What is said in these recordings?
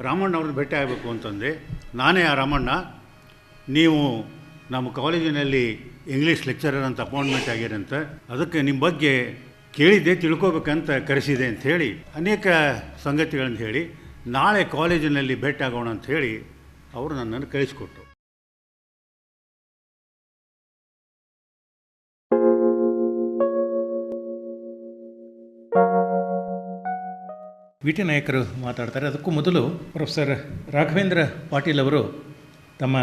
ರಾಮಣ್ಣ ಅವ್ರನ್ನ ಭೇಟಿ ಆಗಬೇಕು ಅಂತಂದೆ. ನಾನೇ ಆ ರಾಮಣ್ಣ. ನೀವು ನಮ್ಮ ಕಾಲೇಜಿನಲ್ಲಿ ಇಂಗ್ಲೀಷ್ ಲೆಕ್ಚರರ್ ಅಂತ ಅಪಾಯಿಂಟ್ಮೆಂಟ್ ಆಗಿರಂತ ಅದಕ್ಕೆ ನಿಮ್ಮ ಬಗ್ಗೆ ಕೇಳಿದ್ದೆ, ತಿಳ್ಕೊಬೇಕಂತ ಕರೆಸಿದೆ ಅಂತ ಹೇಳಿ, ಅನೇಕ ಸಂಗತಿಗಳನ್ನು ಹೇಳಿ, ನಾಳೆ ಕಾಲೇಜಿನಲ್ಲಿ ಭೇಟಿ ಆಗೋಣ ಅಂತ ಹೇಳಿ, ಅವರು ನನ್ನನ್ನು ಕಳಿಸ್ಕೊಟ್ರು. ವಿ ಟಿ ನಾಯಕರು ಮಾತಾಡ್ತಾರೆ. ಅದಕ್ಕೂ ಮೊದಲು ಪ್ರೊಫೆಸರ್ ರಾಘವೇಂದ್ರ ಪಾಟೀಲ್ ಅವರು ತಮ್ಮ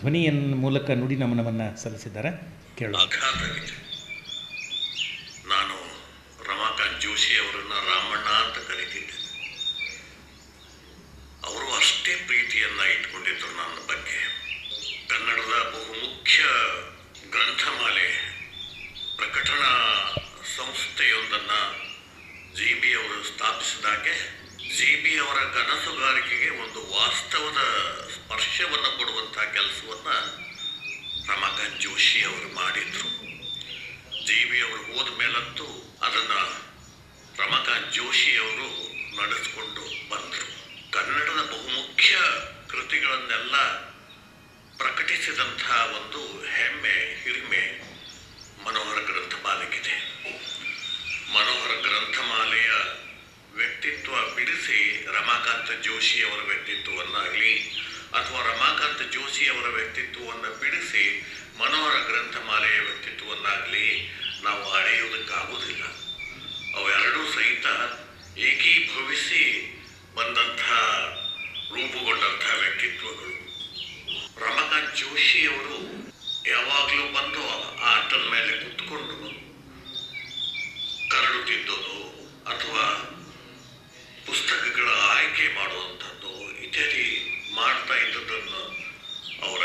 ಧ್ವನಿಯ ಮೂಲಕ ನುಡಿ ನಮನವನ್ನು ಸಲ್ಲಿಸಿದ್ದಾರೆ. ಕೇಳ ನಾನು ರಮಾಕಾಂತ್ ಜೋಶಿ ಅವರನ್ನ ರಾಮಣ್ಣ ಅಂತ ಕರಿತಿದ್ದೆ. ಅವರು ಅಷ್ಟೇ ಪ್ರೀತಿಯನ್ನ ಇಟ್ಕೊಂಡಿದ್ರು ನನ್ನ ಬಗ್ಗೆ. ಕನ್ನಡದ ಬಹುಮುಖ್ಯ ಗ್ರಂಥಮಾಲೆ ಪ್ರಕಟಣಾ ಸಂಸ್ಥೆಯೊಂದನ್ನ ಜಿ ಬಿ ಅವರು ಸ್ಥಾಪಿಸಿದಾಗೆ ಜಿ ಅವರ ಕನಸುಗಾರಿಕೆಗೆ ಒಂದು ವಾಸ್ತವದ ಸ್ಪರ್ಶವನ್ನು ಕೊಡುವಂಥ ಕೆಲಸವನ್ನು ರಮಾಕಾಂತ್ ಜೋಶಿ ಅವರು ಮಾಡಿದ್ರು. ಜಿ ಬಿ ಅವರು ಹೋದ ಮೇಲಂತೂ ಅದನ್ನ ರಮಾಕಾಂತ್ ಜೋಶಿ ಅವರು ನಡೆಸಿಕೊಂಡು ಬಂದರು. ಕನ್ನಡದ ಬಹುಮುಖ್ಯ ಕೃತಿಗಳನ್ನೆಲ್ಲ ಪ್ರಕಟಿಸಿದಂಥ ಒಂದು ಹೆಮ್ಮೆ, ಹಿರಿಮೆ, ಮನೋಹರ ಗ್ರಂಥಮಾಲೆಗಿದೆ ಮನೋಹರ ಗ್ರಂಥಮಾಲೆಯ ವ್ಯಕ್ತಿತ್ವ ಬಿಡಿಸಿ ರಮಾಕಾಂತ ಜೋಶಿ ಅವರ ವ್ಯಕ್ತಿತ್ವವನ್ನಾಗಲಿ ಅಥವಾ ರಮಾಕಾಂತ ಜೋಶಿ ಅವರ ವ್ಯಕ್ತಿತ್ವವನ್ನು ಬಿಡಿಸಿ ಮನೋಹರ ಗ್ರಂಥಮಾಲೆಯ ವ್ಯಕ್ತಿತ್ವವನ್ನಾಗಲಿ ನಾವು ಅಳೆಯುವುದಕ್ಕಾಗುವುದಿಲ್ಲ ಅವೆರಡೂ ಸಹಿತ ಏಕೀಭವಿಸಿ ಬಂದಂಥ ರೂಪುಗೊಂಡಂಥ ವ್ಯಕ್ತಿತ್ವಗಳು ರಮಾಕಾಂತ್ ಜೋಶಿ ಅವರು ಯಾವಾಗಲೂ ಬಂದು ಆ ಅಟ್ಟದ ಮೇಲೆ ಕುತ್ಕೊಂಡು ಕರಡು ತಿದ್ದೋದು ಅಥವಾ ಪುಸ್ತಕಗಳ ಆಯ್ಕೆ ಮಾಡುವಂಥದ್ದು ಇತ್ಯಾದಿ ಮಾಡ್ತಾ ಇದ್ದದನ್ನು ಅವರ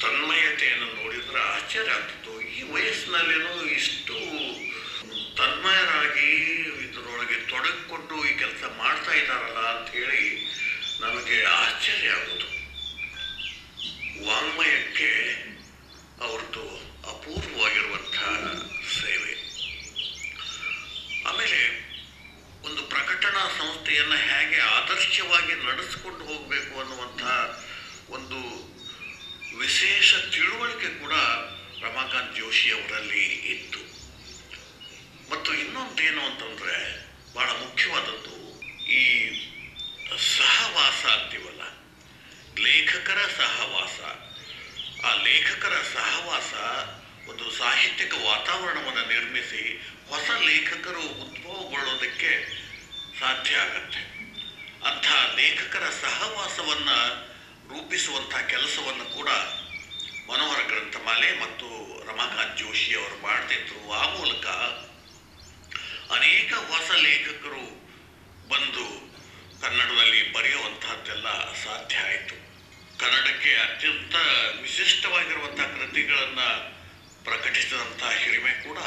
ತನ್ಮಯತೆಯನ್ನು ನೋಡಿದ್ರೆ ಆಶ್ಚರ್ಯ ಆಗ್ತಿತ್ತು ಈ ವಯಸ್ಸಿನಲ್ಲೇನೋ ಇಷ್ಟು ತನ್ಮಯರಾಗಿ ಇದರೊಳಗೆ ತೊಡಗಿಕೊಂಡು ಈ ಕೆಲಸ ಮಾಡ್ತಾ ಇದ್ದಾರಲ್ಲ ಅಂತ ಹೇಳಿ ನಮಗೆ ಆಶ್ಚರ್ಯ ಆಗೋದು ವಾಂಗ್ಮಯಕ್ಕೆ ಅವ್ರದ್ದು ಅಪೂರ್ವವಾಗಿರುವಂತಹ ಸೇವೆ ಆಮೇಲೆ ಒಂದು ಪ್ರಕಟಣಾ ಸಂಸ್ಥೆಯನ್ನು ಹೇಗೆ ಆದರ್ಶವಾಗಿ ನಡೆಸಿಕೊಂಡು ಹೋಗಬೇಕು ಅನ್ನುವಂತಹ ಒಂದು ವಿಶೇಷ ತಿಳುವಳಿಕೆ ಕೂಡ ರಮಾಕಾಂತ್ ಜೋಶಿ ಅವರಲ್ಲಿ ಇತ್ತು ಮತ್ತು ಇನ್ನೊಂದೇನು ಅಂತಂದ್ರೆ ಬಹಳ ಮುಖ್ಯವಾದದ್ದು ಈ ಸಹವಾಸ ಅಂತೀವಲ್ಲ ಲೇಖಕರ ಸಹವಾಸ. ಆ ಲೇಖಕರ ಸಹವಾಸ ಒಂದು ಸಾಹಿತ್ಯಿಕ ವಾತಾವರಣವನ್ನು ನಿರ್ಮಿಸಿ ಹೊಸ ಲೇಖಕರು ಉದ್ಭವಗೊಳ್ಳೋದಕ್ಕೆ ಸಾಧ್ಯ ಆಗತ್ತೆ. ಅಂಥ ಲೇಖಕರ ಸಹವಾಸವನ್ನು ರೂಪಿಸುವಂಥ ಕೆಲಸವನ್ನು ಕೂಡ ಮನೋಹರ ಗ್ರಂಥಮಾಲೆ ಮತ್ತು ರಮಾಕಾಂತ್ ಜೋಶಿ ಅವರು ಮಾಡ್ತಿದ್ರು. ಆ ಮೂಲಕ ಅನೇಕ ಹೊಸ ಲೇಖಕರು ಬಂದು ಕನ್ನಡದಲ್ಲಿ ಬರೆಯುವಂಥದ್ದೆಲ್ಲ ಸಾಧ್ಯ ಆಯಿತು. ಕನ್ನಡಕ್ಕೆ ಅತ್ಯಂತ ವಿಶಿಷ್ಟವಾಗಿರುವಂಥ ಕೃತಿಗಳನ್ನು ಪ್ರಕಟಿಸಿದಂಥ ಹಿರಿಮೆ ಕೂಡ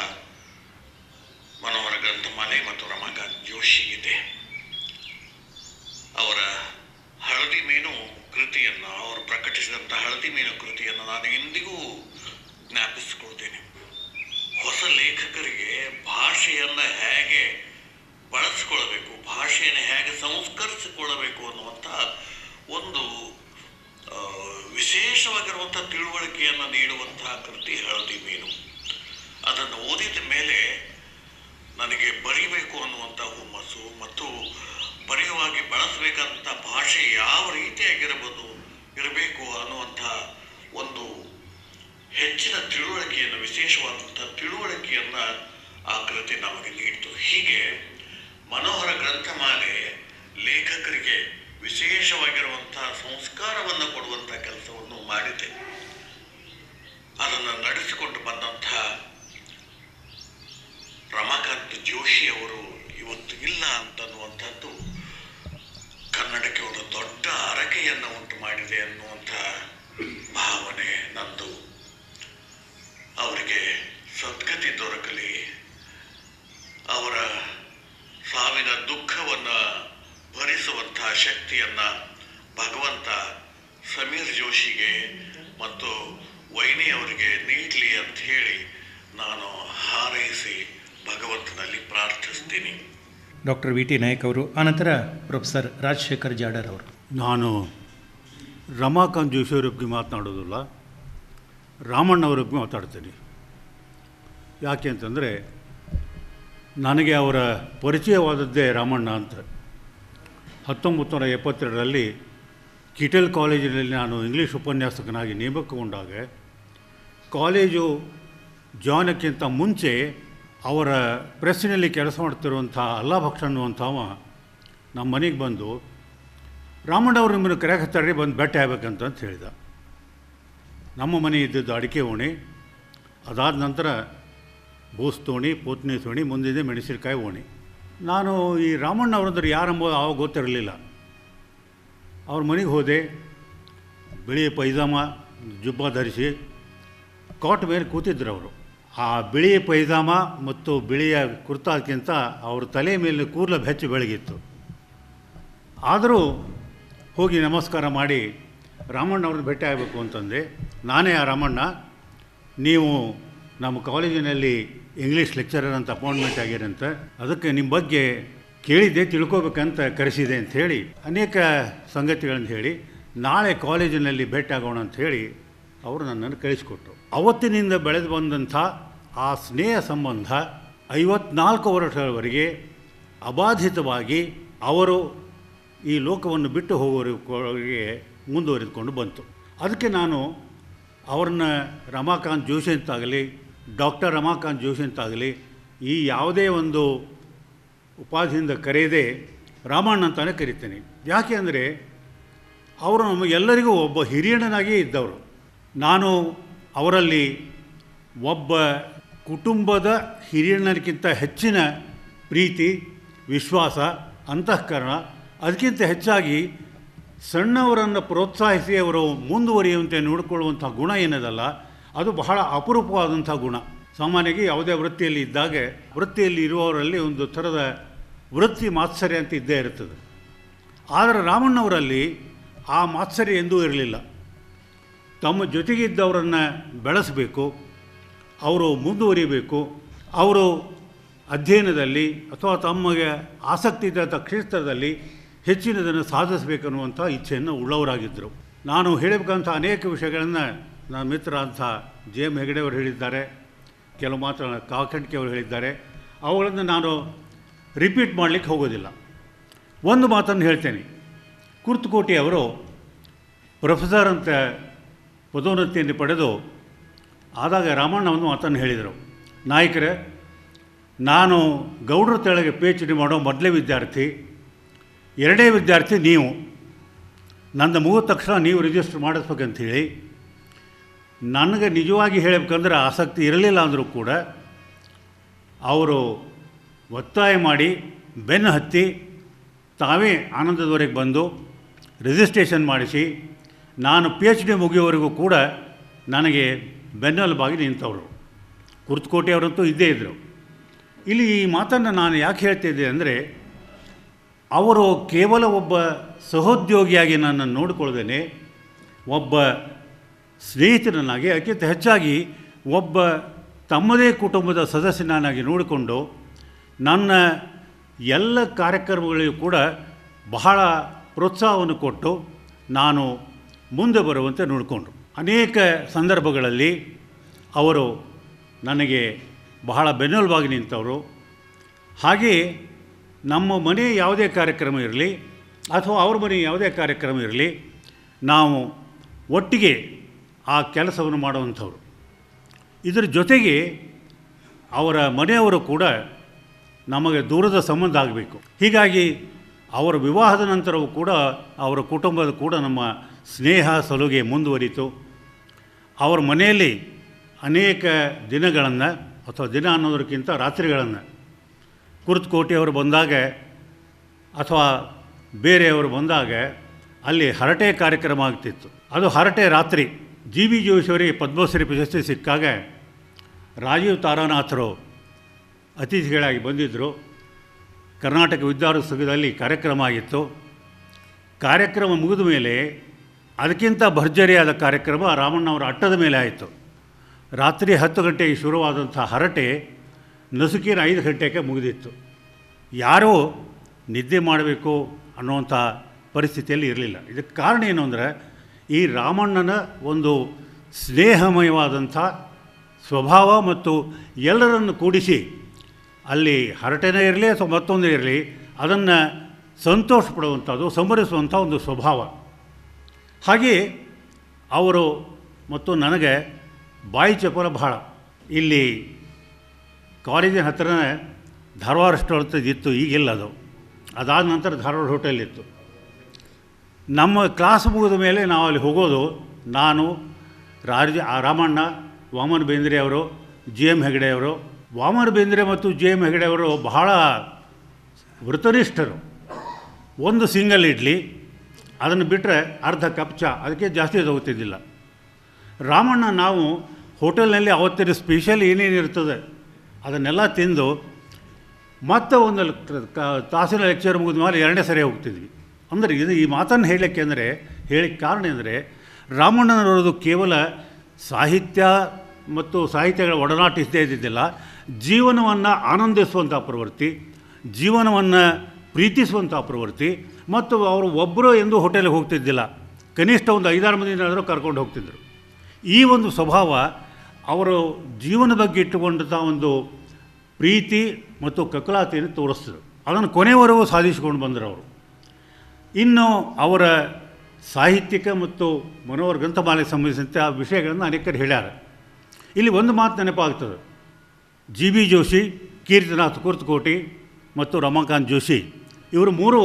ಮನೋಹರ ಗ್ರಂಥಮಾಲೆ ಮತ್ತು ರಮಾಕಾಂತ್ ಇದೆ ಅವರ ಹಳದಿ ಮೀನು ಕೃತಿಯನ್ನು, ಅವರು ಪ್ರಕಟಿಸಿದಂಥ ಹಳದಿ ಮೀನು ಕೃತಿಯನ್ನು ನಾನು ಇಂದಿಗೂ ಜ್ಞಾಪಿಸಿಕೊಳ್ತೇನೆ. ಹೊಸ ಲೇಖಕರಿಗೆ ಭಾಷೆಯನ್ನು ಹೇಗೆ ಬಳಸಿಕೊಳ್ಳಬೇಕು ಭಾಷೆಯನ್ನು ಹೇಗೆ ಸಂಸ್ಕರಿಸಿಕೊಳ್ಳಬೇಕು ಅನ್ನುವಂಥ ಒಂದು ವಿಶೇಷವಾಗಿರುವಂಥ ತಿಳುವಳಿಕೆಯನ್ನು ನೀಡುವಂತಹ ಕೃತಿ ಹಳದಿ ಮೀನು. ಅದನ್ನು ಓದಿದ ಮೇಲೆ ನನಗೆ ಬರಿಬೇಕು ಅನ್ನುವಂಥ ಹುಮ್ಮಸ್ಸು ಮತ್ತು ಬರೆಯುವಾಗಿ ಬಳಸಬೇಕಂತ ಭಾಷೆ ಯಾವ ರೀತಿಯಾಗಿರಬಹುದು, ಇರಬೇಕು ಅನ್ನುವಂಥ ಒಂದು ಹೆಚ್ಚಿನ ತಿಳುವಳಿಕೆಯನ್ನು, ವಿಶೇಷವಾದಂಥ ತಿಳುವಳಿಕೆಯನ್ನು ಆ ಕೃತಿ ನಮಗೆ ನೀಡಿತು. ಹೀಗೆ ಮನೋಹರ ಗ್ರಂಥಮಾಲೆ ಲೇಖಕರಿಗೆ ವಿಶೇಷವಾಗಿರುವಂತಹ ಸಂಸ್ಕಾರವನ್ನು ಕೊಡುವಂಥ ಕೆಲಸವನ್ನು ಮಾಡಿದೆ. ಅದನ್ನು ನಡೆಸಿಕೊಂಡು ಬಂದಂತಹ ರಮಾಕಾಂತ್ ಜೋಶಿ ಅವರು ಇವತ್ತು ಇಲ್ಲ ಅಂತನ್ನುವಂಥದ್ದು ಕನ್ನಡಕ್ಕೆ ಒಂದು ದೊಡ್ಡ ಅರಕೆಯನ್ನು ಉಂಟು ಮಾಡಿದೆ ಅನ್ನುವಂಥ ಭಾವನೆ ನಂದು. ಅವರಿಗೆ ಸದ್ಗತಿ ದೊರಕಲಿ. ಅವರ ಸಾವಿನ ದುಃಖವನ್ನು ಭರಿಸುವಂತಹ ಶಕ್ತಿಯನ್ನ ಭಗವಂತ ಸಮೀರ್ ಜೋಶಿಗೆ ಮತ್ತು ವೈನಿ ಅವರಿಗೆ ನೀಡಲಿ ಅಂತ ಹೇಳಿ ನಾನು ಹಾರೈಸಿ ಭಗವಂತನಲ್ಲಿ ಪ್ರಾರ್ಥಿಸ್ತೀನಿ. ಡಾಕ್ಟರ್ ವಿ ಟಿ ನಾಯಕ್ ಅವರು ಆನಂತರ ಪ್ರೊಫೆಸರ್ ರಾಜಶೇಖರ್ ಜಾಡರ್ ಅವರು. ನಾನು ರಮಾಕಾಂತ್ ಜೋಶಿಯವ್ರ ಬಗ್ಗೆ ಮಾತನಾಡೋದಿಲ್ಲ ರಾಮಣ್ಣವರ ಬಗ್ಗೆ ಮಾತಾಡ್ತೀನಿ. ಯಾಕೆ ಅಂತಂದರೆ ನನಗೆ ಅವರ ಪರಿಚಯವಾದದ್ದೇ ರಾಮಣ್ಣ ಅಂತ. ಹತ್ತೊಂಬತ್ತು ನೂರ ಎಪ್ಪತ್ತೆರಡರಲ್ಲಿ ಕಿಟೆಲ್ ಕಾಲೇಜಿನಲ್ಲಿ ನಾನು ಇಂಗ್ಲೀಷ್ ಉಪನ್ಯಾಸಕನಾಗಿ ನೇಮಕಗೊಂಡಾಗ ಕಾಲೇಜು ಜಾಯ್ನಕ್ಕಿಂತ ಮುಂಚೆ ಅವರ ಪ್ರೆಸ್ಸಿನಲ್ಲಿ ಕೆಲಸ ಮಾಡ್ತಿರುವಂಥ ಅಲ್ಲಾ ಭಕ್ಷ ಅನ್ನುವಂಥವ ನಮ್ಮ ಮನೆಗೆ ಬಂದು ರಾಮಣ್ಣವ್ರು ನಿಮ್ಮನ್ನು ಕರೆಯಕತ್ತಾರೆ ಬಂದು ಭೇಟಿ ಆಗ್ಬೇಕಂತ ಅಂತ ಹೇಳಿದ. ನಮ್ಮ ಮನೆ ಇದ್ದದ್ದು ಅಡಿಕೆ ಓಣಿ. ಅದಾದ ನಂತರ ಬೂಸ್ ತೋಣಿ ಸೋಣಿ ತೋಣಿ ಮುಂದಿದೆ ಮೆಣಸಿನಕಾಯಿ ಓಣಿ. ನಾನು ಈ ರಾಮಣ್ಣ ಅವರಂದ್ರೆ ಯಾರೆಂಬುದು ಆವಾಗ ಗೊತ್ತಿರಲಿಲ್ಲ. ಅವ್ರ ಮನೆಗೆ ಹೋದೆ, ಬಿಳಿ ಪೈಜಾಮ, ಜುಬ್ಬ ಧರಿಸಿ, ಕಾಟ್ ಮೇಲೆ ಕೂತಿದ್ರು ಅವರು. ಆ ಬಿಳಿ ಪೈಜಾಮ ಮತ್ತು ಬಿಳಿಯ ಕುರ್ತಾಕ್ಕಿಂತ ಅವ್ರ ತಲೆ ಮೇಲೆ ಕೂರ್ಲ ಬೆಚ್ಚು ಬೆಳಗಿತ್ತು. ಆದರೂ ಹೋಗಿ ನಮಸ್ಕಾರ ಮಾಡಿ ರಾಮಣ್ಣ ಅವ್ರನ್ನ ಭೇಟಿ ಆಗಬೇಕು ಅಂತಂದೆ. ನಾನೇ ಆ ರಾಮಣ್ಣ, ನೀವು ನಮ್ಮ ಕಾಲೇಜಿನಲ್ಲಿ ಇಂಗ್ಲೀಷ್ ಲೆಕ್ಚರರ್ ಅಂತ ಅಪಾಯಿಂಟ್ಮೆಂಟ್ ಆಗಿರಂತೆ ಅದಕ್ಕೆ ನಿಮ್ಮ ಬಗ್ಗೆ ಕೇಳಿದೆ ತಿಳ್ಕೊಬೇಕಂತ ಕರೆಸಿದೆ ಅಂತ ಹೇಳಿ, ಅನೇಕ ಸಂಗತಿಗಳನ್ನು ಹೇಳಿ, ನಾಳೆ ಕಾಲೇಜಿನಲ್ಲಿ ಭೇಟಿಯಾಗೋಣ ಅಂತ ಹೇಳಿ ಅವರು ನನ್ನನ್ನು ಕಳಿಸಿಕೊಟ್ರು. ಅವತ್ತಿನಿಂದ ಬೆಳೆದು ಬಂದಂಥ ಆ ಸ್ನೇಹ ಸಂಬಂಧ ಐವತ್ನಾಲ್ಕು ವರ್ಷಗಳವರೆಗೆ ಅಬಾಧಿತವಾಗಿ ಅವರು ಈ ಲೋಕವನ್ನು ಬಿಟ್ಟು ಹೋಗೋರಿಗೆ ಮುಂದುವರಿದುಕೊಂಡು ಬಂತು. ಅದಕ್ಕೆ ನಾನು ಅವ್ರನ್ನ ರಮಾಕಾಂತ್ ಜೋಶಿ ಅಂತಾಗಲಿ ಡಾಕ್ಟರ್ ರಮಾಕಾಂತ್ ಜೋಶಿ ಅಂತಾಗಲಿ ಈ ಯಾವುದೇ ಒಂದು ಉಪಾಧಿಯಿಂದ ಕರೆಯದೆ ರಾಮಣ್ಣ ಅಂತಾನೆ ಕರಿತೇನೆ. ಯಾಕೆ ಅಂದರೆ, ಅವರು ನಮಗೆಲ್ಲರಿಗೂ ಒಬ್ಬ ಹಿರಿಯಣ್ಣನಾಗಿಯೇ ಇದ್ದವರು. ನಾನು ಅವರಲ್ಲಿ ಒಬ್ಬ ಕುಟುಂಬದ ಹಿರಿಯಣ್ಣನಕ್ಕಿಂತ ಹೆಚ್ಚಿನ ಪ್ರೀತಿ, ವಿಶ್ವಾಸ, ಅಂತಃಕರಣ, ಅದಕ್ಕಿಂತ ಹೆಚ್ಚಾಗಿ ಸಣ್ಣವರನ್ನು ಪ್ರೋತ್ಸಾಹಿಸಿ ಅವರು ಮುಂದುವರಿಯುವಂತೆ ನೋಡಿಕೊಳ್ಳುವಂಥ ಗುಣ ಏನದಲ್ಲ ಅದು ಬಹಳ ಅಪರೂಪವಾದಂಥ ಗುಣ. ಸಾಮಾನ್ಯವಾಗಿ ಯಾವುದೇ ವೃತ್ತಿಯಲ್ಲಿ ಇದ್ದಾಗೆ ವೃತ್ತಿಯಲ್ಲಿ ಇರುವವರಲ್ಲಿ ಒಂದು ಥರದ ವೃತ್ತಿ ಮಾತ್ಸರ್ಯ ಅಂತ ಇದ್ದೇ ಇರ್ತದೆ ಆದರೆ ರಾಮಣ್ಣವರಲ್ಲಿ ಆ ಮಾತ್ಸರ್ಯ ಎಂದೂ ಇರಲಿಲ್ಲ. ತಮ್ಮ ಜೊತೆಗಿದ್ದವರನ್ನು ಬೆಳೆಸಬೇಕು, ಅವರು ಮುಂದುವರಿಬೇಕು, ಅವರು ಅಧ್ಯಯನದಲ್ಲಿ ಅಥವಾ ತಮಗೆ ಆಸಕ್ತಿ ಇದ್ದಂಥ ಕ್ಷೇತ್ರದಲ್ಲಿ ಹೆಚ್ಚಿನದನ್ನು ಸಾಧಿಸಬೇಕನ್ನುವಂಥ ಇಚ್ಛೆಯನ್ನು ಉಳ್ಳವರಾಗಿದ್ದರು. ನಾನು ಹೇಳಬೇಕಂತ ಅನೇಕ ವಿಷಯಗಳನ್ನು ನನ್ನ ಮಿತ್ರ ಅಂತ ಜೆ ಎಂ ಹೆಗಡೆ ಅವರು ಹೇಳಿದ್ದಾರೆ, ಕೆಲವು ಮಾತ್ರ ಅವರು ಹೇಳಿದ್ದಾರೆ, ಅವುಗಳನ್ನು ನಾನು ರಿಪೀಟ್ ಮಾಡಲಿಕ್ಕೆ ಹೋಗೋದಿಲ್ಲ. ಒಂದು ಮಾತನ್ನು ಹೇಳ್ತೇನೆ. ಕುರ್ತಕೋಟಿ ಅವರು ಪ್ರೊಫೆಸರ್ ಅಂತ ಪದೋನ್ನತಿಯನ್ನು ಪಡೆದು ಆದಾಗ ರಾಮಣ್ಣ ಒಂದು ಮಾತನ್ನು ಹೇಳಿದರು. ನಾಯಕರೇ, ನಾನು ಗೌಡ್ರ ತೆಳಗೆ ಪಿ ಎಚ್ ಡಿ ಮಾಡೋ ಮೊದಲೇ ವಿದ್ಯಾರ್ಥಿ, ಎರಡೇ ವಿದ್ಯಾರ್ಥಿ ನೀವು. ನನ್ನ ಮುಗಿದ ತಕ್ಷಣ ನೀವು ರಿಜಿಸ್ಟರ್ ಮಾಡಿಸ್ಬೇಕಂಥೇಳಿ ನನಗೆ ನಿಜವಾಗಿ ಹೇಳಬೇಕಂದ್ರೆ ಆಸಕ್ತಿ ಇರಲಿಲ್ಲ ಅಂದರೂ ಕೂಡ ಅವರು ಒತ್ತಾಯ ಮಾಡಿ ಬೆನ್ನು ಹತ್ತಿ ತಾವೇ ಆನಂದದವರೆಗೆ ಬಂದು ರಿಜಿಸ್ಟ್ರೇಷನ್ ಮಾಡಿಸಿ ನಾನು ಪಿ ಎಚ್ ಡಿ ಮುಗಿಯೋವರೆಗೂ ಕೂಡ ನನಗೆ ಬೆನ್ನೆಲುಬಾಗಿ ನಿಂತವರು. ಕುರ್ತಕೋಟೆಯವರಂತೂ ಇದ್ದೇ ಇದ್ದರು ಇಲ್ಲಿ ಈ ಮಾತನ್ನು ನಾನು ಯಾಕೆ ಹೇಳ್ತಿದ್ದೆ ಅಂದರೆ ಅವರು ಕೇವಲ ಒಬ್ಬ ಸಹೋದ್ಯೋಗಿಯಾಗಿ ನನ್ನನ್ನು ನೋಡಿಕೊಳ್ಳದೇನೆ, ಒಬ್ಬ ಸ್ನೇಹಿತರನ್ನಾಗಿ, ಅತ್ಯಂತ ಹೆಚ್ಚಾಗಿ ಒಬ್ಬ ತಮ್ಮದೇ ಕುಟುಂಬದ ಸದಸ್ಯನಾಗಿ ನೋಡಿಕೊಂಡು ನನ್ನ ಎಲ್ಲ ಕಾರ್ಯಕ್ರಮಗಳಿಗೂ ಕೂಡ ಬಹಳ ಪ್ರೋತ್ಸಾಹವನ್ನು ಕೊಟ್ಟು ನಾನು ಮುಂದೆ ಬರುವಂತೆ ನೋಡಿಕೊಂಡ್ರು ಅನೇಕ ಸಂದರ್ಭಗಳಲ್ಲಿ ಅವರು ನನಗೆ ಬಹಳ ಬೆನ್ನೆಲುಬಾಗಿ ನಿಂತವರು. ಹಾಗೆಯೇ ನಮ್ಮ ಮನೆ ಯಾವುದೇ ಕಾರ್ಯಕ್ರಮ ಇರಲಿ ಅಥವಾ ಅವ್ರ ಮನೆ ಯಾವುದೇ ಕಾರ್ಯಕ್ರಮ ಇರಲಿ, ನಾವು ಒಟ್ಟಿಗೆ ಆ ಕೆಲಸವನ್ನು ಮಾಡುವಂಥವ್ರು. ಇದರ ಜೊತೆಗೆ ಅವರ ಮನೆಯವರು ಕೂಡ ನಮಗೆ ದೂರದ ಸಂಬಂಧ ಆಗಬೇಕು. ಹೀಗಾಗಿ ಅವರ ವಿವಾಹದ ನಂತರವೂ ಕೂಡ ಅವರ ಕುಟುಂಬದ ಕೂಡ ನಮ್ಮ ಸ್ನೇಹ ಸಲುಗೆ ಮುಂದುವರಿತು. ಅವರ ಮನೆಯಲ್ಲಿ ಅನೇಕ ದಿನಗಳನ್ನು ಅಥವಾ ದಿನ ಅನ್ನೋದಕ್ಕಿಂತ ರಾತ್ರಿಗಳನ್ನು ಕುರ್ತಕೋಟೆಯವರು ಬಂದಾಗ ಅಥವಾ ಬೇರೆಯವರು ಬಂದಾಗ ಅಲ್ಲಿ ಹರಟೆ ಕಾರ್ಯಕ್ರಮ ಆಗ್ತಿತ್ತು. ಅದು ಹರಟೆ ರಾತ್ರಿ. ಜಿ ವಿ ಜೋಶಿಯವರಿಗೆ ಪದ್ಮಶ್ರೀ ಪ್ರಶಸ್ತಿ ಸಿಕ್ಕಾಗ ರಾಜೀವ್ ತಾರಾನಾಥರು ಅತಿಥಿಗಳಾಗಿ ಬಂದಿದ್ದರು ಕರ್ನಾಟಕ ವಿದ್ಯಾರ್ಥಿ ಸಂಘದಲ್ಲಿ ಕಾರ್ಯಕ್ರಮ ಆಗಿತ್ತು. ಕಾರ್ಯಕ್ರಮ ಮುಗಿದ ಮೇಲೆ ಅದಕ್ಕಿಂತ ಭರ್ಜರಿಯಾದ ಕಾರ್ಯಕ್ರಮ ರಾಮಣ್ಣವರ ಅಟ್ಟದ ಮೇಲೆ ಆಯಿತು. ರಾತ್ರಿ ಹತ್ತು ಗಂಟೆಗೆ ಶುರುವಾದಂಥ ಹರಟೆ ನಸುಕಿನ ಐದು ಗಂಟೆಗೆ ಮುಗಿದಿತ್ತು. ಯಾರೋ ನಿದ್ದೆ ಮಾಡಬೇಕು ಅನ್ನುವಂಥ ಪರಿಸ್ಥಿತಿಯಲ್ಲಿ ಇರಲಿಲ್ಲ. ಇದಕ್ಕೆ ಕಾರಣ ಏನು ಅಂದರೆ ಈ ರಾಮಣ್ಣನ ಒಂದು ಸ್ನೇಹಮಯವಾದಂಥ ಸ್ವಭಾವ ಮತ್ತು ಎಲ್ಲರನ್ನು ಕೂಡಿಸಿ ಅಲ್ಲಿ ಹರಟೆನೇ ಇರಲಿ ಅಥವಾ ಮತ್ತೊಂದೇ ಇರಲಿ, ಅದನ್ನು ಸಂತೋಷ ಪಡುವಂಥದ್ದು ಸಂಭರಿಸುವಂಥ ಒಂದು ಸ್ವಭಾವ. ಹಾಗೆಯೇ ಅವರು ಮತ್ತು ನನಗೆ ಬಾಯಿ ಚಪಲ ಬಹಳ. ಇಲ್ಲಿ ಕಾಲೇಜಿನ ಹತ್ತಿರನೇ ಧಾರವಾಡ ಸ್ಟೋರ್ ಇತ್ತು ಈಗಿಲ್ಲ ಅದು. ಅದಾದ ನಂತರ ಧಾರವಾಡ ಹೋಟೆಲ್ ಇತ್ತು. ನಮ್ಮ ಕ್ಲಾಸ್ ಮುಗಿದ ಮೇಲೆ ನಾವು ಅಲ್ಲಿ ಹೋಗೋದು, ನಾನು, ರಾಜ ರಾಮಣ್ಣ, ವಾಮನ್ ಬೇಂದ್ರೆ ಅವರು, ಜಿ ಎಂ ಹೆಗಡೆ ಅವರು. ವಾಮನ್ ಬೇಂದ್ರೆ ಮತ್ತು ಜಿ ಎಂ ಹೆಗಡೆ ಅವರು ಬಹಳ ವೃತನಿಷ್ಠರು ಒಂದು ಸಿಂಗಲ್ ಇಡ್ಲಿ, ಅದನ್ನು ಬಿಟ್ಟರೆ ಅರ್ಧ ಕಪ್ ಚಾ, ಅದಕ್ಕೆ ಜಾಸ್ತಿ ತಗೋತಿದ್ದಿಲ್ಲ. ರಾಮಣ್ಣ ನಾವು ಹೋಟೆಲ್ನಲ್ಲಿ ಅವತ್ತಿನ ಸ್ಪೆಷಲ್ ಏನೇನು ಇರ್ತದೆ, ಅದನ್ನೆಲ್ಲ ತಿಂದು ಮತ್ತೆ ಒಂದು ತಾಸಿನ ಲೆಕ್ಚರ್ ಮುಗಿದ ಮೇಲೆ ಎರಡನೇ ಸರಿ ಹೋಗ್ತಿದ್ವಿ. ಅಂದರೆ ಇದು ಈ ಮಾತನ್ನು ಹೇಳಲಿಕ್ಕೆ ಅಂದರೆ ಹೇಳಕ್ಕೆ ಕಾರಣ ಅಂದರೆ ರಾಮಣ್ಣನವರದು ಕೇವಲ ಸಾಹಿತ್ಯ ಮತ್ತು ಸಾಹಿತ್ಯಗಳ ಒಡನಾಟ ಇದ್ದೇ ಇದ್ದಿದ್ದಿಲ್ಲ. ಜೀವನವನ್ನು ಆನಂದಿಸುವಂಥ ಪ್ರವೃತ್ತಿ, ಜೀವನವನ್ನು ಪ್ರೀತಿಸುವಂಥ ಪ್ರವೃತ್ತಿ ಮತ್ತು ಅವರು ಒಬ್ಬರು ಎಂದು ಹೋಟೆಲ್ಗೆ ಹೋಗ್ತಿದ್ದಿಲ್ಲ. ಕನಿಷ್ಠ ಒಂದು ಐದಾರು ಮಂದಿನಾದರೂ ಕರ್ಕೊಂಡು ಹೋಗ್ತಿದ್ದರು ಈ ಒಂದು ಸ್ವಭಾವ ಅವರು ಜೀವನ ಬಗ್ಗೆ ಇಟ್ಟುಕೊಂಡಂಥ ಒಂದು ಪ್ರೀತಿ ಮತ್ತು ಕಕಲಾತಿಯನ್ನು ತೋರಿಸಿದ್ರು ಅದನ್ನು ಕೊನೆವರೆಗೂ ಸಾಧಿಸಿಕೊಂಡು ಬಂದರು ಅವರು. ಇನ್ನು ಅವರ ಸಾಹಿತ್ಯಿಕ ಮತ್ತು ಮನೋಹರ ಗ್ರಂಥಮಾಲೆಗೆ ಸಂಬಂಧಿಸಿದಂತೆ ಆ ವಿಷಯಗಳನ್ನು ಅನೇಕರು ಹೇಳ್ಯಾರ. ಇಲ್ಲಿ ಒಂದು ಮಾತು ನೆನಪಾಗ್ತದೆ. ಜಿ ಬಿ ಜೋಶಿ, ಕೀರ್ತಿನಾಥ್ ಕುರ್ತಕೋಟಿ ಮತ್ತು ರಮಾಕಾಂತ್ ಜೋಶಿ, ಇವರು ಮೂರು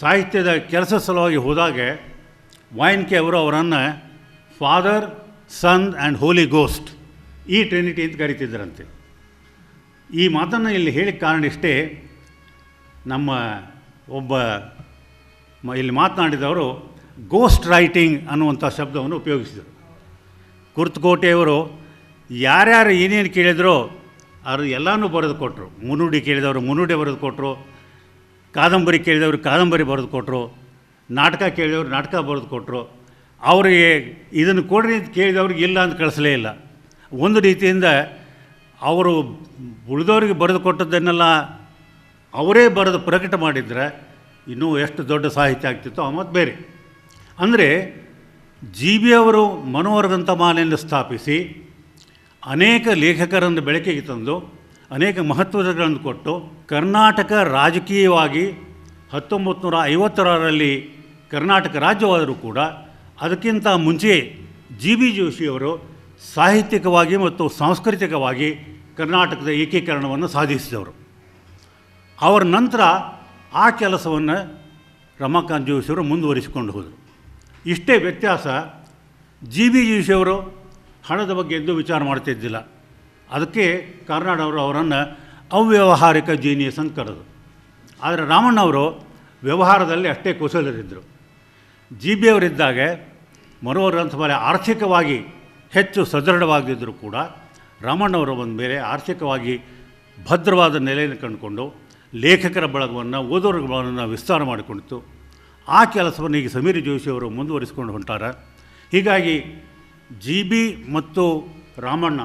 ಸಾಹಿತ್ಯದ ಕೆಲಸ ಸಲುವಾಗಿ ಹೋದಾಗ ವಾಯನ್ಕೆ ಅವರು ಅವರನ್ನು father son and holy ghost ಈ ಟ್ರಿನಿಟಿ ಅಂತ ಕರಿತಿದ್ದರಂತೆ. ಈ ಮಾತನ್ನು ಇಲ್ಲಿ ಹೇಳಿದ ಕಾರಣ ಇಷ್ಟೇ ನಮ್ಮ ಒಬ್ಬ ಇಲ್ಲಿ ಮಾತನಾಡಿದವರು ಗೋಸ್ಟ್ ರೈಟಿಂಗ್ ಅನ್ನುವಂಥ ಶಬ್ದವನ್ನು ಉಪಯೋಗಿಸಿದರು. ಕುರ್ತಕೋಟೆಯವರು ಯಾರ್ಯಾರು ಏನೇನು ಕೇಳಿದ್ರೋ ಅವರು ಎಲ್ಲನೂ ಬರೆದು ಕೊಟ್ಟರು ಮುನ್ನುಡಿ ಕೇಳಿದವರು ಮುನ್ನುಡಿ ಬರೆದು ಕೊಟ್ಟರು ಕಾದಂಬರಿ ಕೇಳಿದವರು ಕಾದಂಬರಿ ಬರೆದು ಕೊಟ್ಟರು ನಾಟಕ ಕೇಳಿದವರು ನಾಟಕ ಬರೆದು ಕೊಟ್ಟರು ಅವರಿಗೆ ಇದನ್ನು ಕೊಡ್ರಿ ಅಂತ ಕೇಳಿದವ್ರಿಗೆ ಇಲ್ಲ ಅಂತ ಕಳಿಸಲೇ ಇಲ್ಲ. ಒಂದು ರೀತಿಯಿಂದ ಅವರು ಉಳಿದವರಿಗೆ ಬರೆದು ಕೊಟ್ಟದ್ದನ್ನೆಲ್ಲ ಅವರೇ ಬರೆದು ಪ್ರಕಟ ಮಾಡಿದರೆ ಇನ್ನೂ ಎಷ್ಟು ದೊಡ್ಡ ಸಾಹಿತ್ಯ ಆಗ್ತಿತ್ತೋ ಆ ಮತ್ತು ಬೇರೆ. ಅಂದರೆ ಜಿ ಬಿ ಅವರು ಮನೋವರ್ಗಂತ ಮಾಲೆಯನ್ನು ಸ್ಥಾಪಿಸಿ ಅನೇಕ ಲೇಖಕರನ್ನು ಬೆಳಕಿಗೆ ತಂದು ಅನೇಕ ಮಹತ್ವಗಳನ್ನು ಕೊಟ್ಟು ಕರ್ನಾಟಕ ರಾಜಕೀಯವಾಗಿ ಹತ್ತೊಂಬತ್ತು ನೂರ ಐವತ್ತರಲ್ಲಿ ಕರ್ನಾಟಕ ರಾಜ್ಯವಾದರೂ ಕೂಡ ಅದಕ್ಕಿಂತ ಮುಂಚೆ ಜಿ ಬಿ ಜೋಶಿಯವರು ಸಾಹಿತ್ಯಿಕವಾಗಿ ಮತ್ತು ಸಾಂಸ್ಕೃತಿಕವಾಗಿ ಕರ್ನಾಟಕದ ಏಕೀಕರಣವನ್ನು ಸಾಧಿಸಿದವರು. ಅವರ ನಂತರ ಆ ಕೆಲಸವನ್ನು ರಮಾಕಾಂತ್ ಜೋಶಿಯವರು ಮುಂದುವರಿಸಿಕೊಂಡು ಹೋದರು. ಇಷ್ಟೇ ವ್ಯತ್ಯಾಸ, ಜಿ ಬಿ ಜೋಶಿಯವರು ಹಣದ ಬಗ್ಗೆ ಎದ್ದು ವಿಚಾರ ಮಾಡ್ತಿದ್ದಿಲ್ಲ ಅದಕ್ಕೆ ಕಾರ್ನಾಡವರು ಅವರನ್ನು ಅವ್ಯವಹಾರಿಕ ಜೀನಿಯಸ್ ಅಂತ ಕರೆದು ಆದರೆ ರಾಮಣ್ಣವರು ವ್ಯವಹಾರದಲ್ಲಿ ಅಷ್ಟೇ ಕುಶಲರಿದ್ದರು. ಜಿ ಬಿ ಅವರಿದ್ದಾಗ ಮನೋಹರ ಮೇಲೆ ಆರ್ಥಿಕವಾಗಿ ಹೆಚ್ಚು ಸದೃಢವಾಗಿದ್ದರೂ ಕೂಡ ರಾಮಣ್ಣವರು ಬಂದ ಮೇಲೆ ಆರ್ಥಿಕವಾಗಿ ಭದ್ರವಾದ ನೆಲೆಯನ್ನು ಕಂಡುಕೊಂಡು ಲೇಖಕರ ಬಳಗವನ್ನು ಓದೋರ ಬಳಗವನ್ನು ವಿಸ್ತಾರ ಮಾಡಿಕೊಂಡಿತ್ತು. ಆ ಕೆಲಸವನ್ನು ಈಗ ಸಮೀರ್ ಜೋಶಿಯವರು ಮುಂದುವರಿಸಿಕೊಂಡು ಹೊಂಟಾರ. ಹೀಗಾಗಿ ಜಿ ಬಿ ಮತ್ತು ರಾಮಣ್ಣ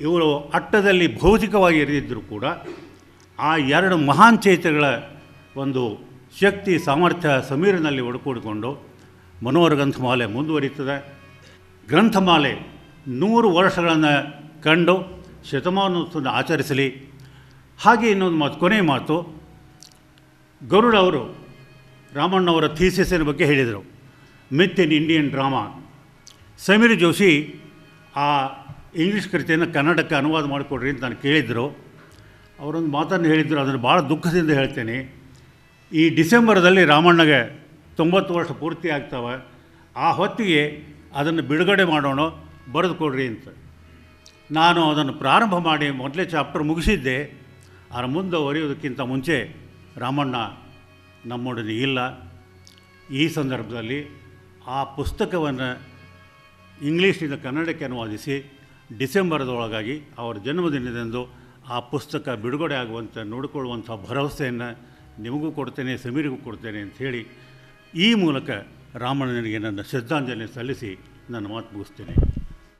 ಇವರು ಅಟ್ಟದಲ್ಲಿ ಭೌತಿಕವಾಗಿ ಇರದಿದ್ದರೂ ಕೂಡ ಆ ಎರಡು ಮಹಾನ್ ಚೈತ್ಯಗಳ ಒಂದು ಶಕ್ತಿ, ಸಾಮರ್ಥ್ಯ ಸಮೀರಿನಲ್ಲಿ ಒಡಕೂಡಿಕೊಂಡು ಮನೋಹರ ಗ್ರಂಥಮಾಲೆ ಮುಂದುವರಿತದೆ ಗ್ರಂಥಮಾಲೆ ನೂರು ವರ್ಷಗಳನ್ನು ಕಂಡು ಶತಮಾನೋತ್ಸವ ಆಚರಿಸಲಿ. ಹಾಗೆ ಇನ್ನೊಂದು ಮಾತು ಕೊನೆಯ ಮಾತು, ಗರುಡ ಅವರು ರಾಮಣ್ಣವರ ಥೀಸಿಸಿನ ಬಗ್ಗೆ ಹೇಳಿದರು. Myth in Indian drama. Sameer Joshi ಆ ಇಂಗ್ಲೀಷ್ ಕೃತಿಯನ್ನು ಕನ್ನಡಕ್ಕೆ ಅನುವಾದ ಮಾಡಿಕೊಡ್ರಿ ಅಂತ ನಾನು ಕೇಳಿದ್ದರು ಅವರೊಂದು ಮಾತನ್ನು ಹೇಳಿದರು, ಅದನ್ನು ಭಾಳ ದುಃಖದಿಂದ ಹೇಳ್ತೇನೆ. ಈ ಡಿಸೆಂಬರ್ದಲ್ಲಿ ರಾಮಣ್ಣಗೆ ತೊಂಬತ್ತು ವರ್ಷ ಪೂರ್ತಿ ಆಗ್ತವೆ. ಆ ಹೊತ್ತಿಗೆ ಅದನ್ನು ಬಿಡುಗಡೆ ಮಾಡೋಣ ಬರೆದು ಕೊಡ್ರಿ ಅಂತ. ನಾನು ಅದನ್ನು ಪ್ರಾರಂಭ ಮಾಡಿ ಮೊದಲೇ ಚಾಪ್ಟರ್ ಮುಗಿಸಿದ್ದೆ. ಅದರ ಮುಂದೆ ಒರೆಯೋದಕ್ಕಿಂತ ಮುಂಚೆ ರಾಮಣ್ಣ ನಮ್ಮೊಡನೆ ಇಲ್ಲ. ಈ ಸಂದರ್ಭದಲ್ಲಿ ಆ ಪುಸ್ತಕವನ್ನು ಇಂಗ್ಲೀಷ್ನಿಂದ ಕನ್ನಡಕ್ಕೆ ಅನುವಾದಿಸಿ ಡಿಸೆಂಬರ್ದೊಳಗಾಗಿ ಅವರ ಜನ್ಮದಿನದಂದು ಆ ಪುಸ್ತಕ ಬಿಡುಗಡೆ ಆಗುವಂಥ ನೋಡಿಕೊಳ್ಳುವಂಥ ಭರವಸೆಯನ್ನು ನಿಮಗೂ ಕೊಡ್ತೇನೆ, ಸಮೀರಿಗೂ ಕೊಡ್ತೇನೆ ಅಂತ ಹೇಳಿ ಈ ಮೂಲಕ ರಾಮಣ್ಣನಿಗೆ ನನ್ನ ಶ್ರದ್ಧಾಂಜಲಿ ಸಲ್ಲಿಸಿ ನನ್ನ ಮಾತು ಮುಗಿಸ್ತೇನೆ.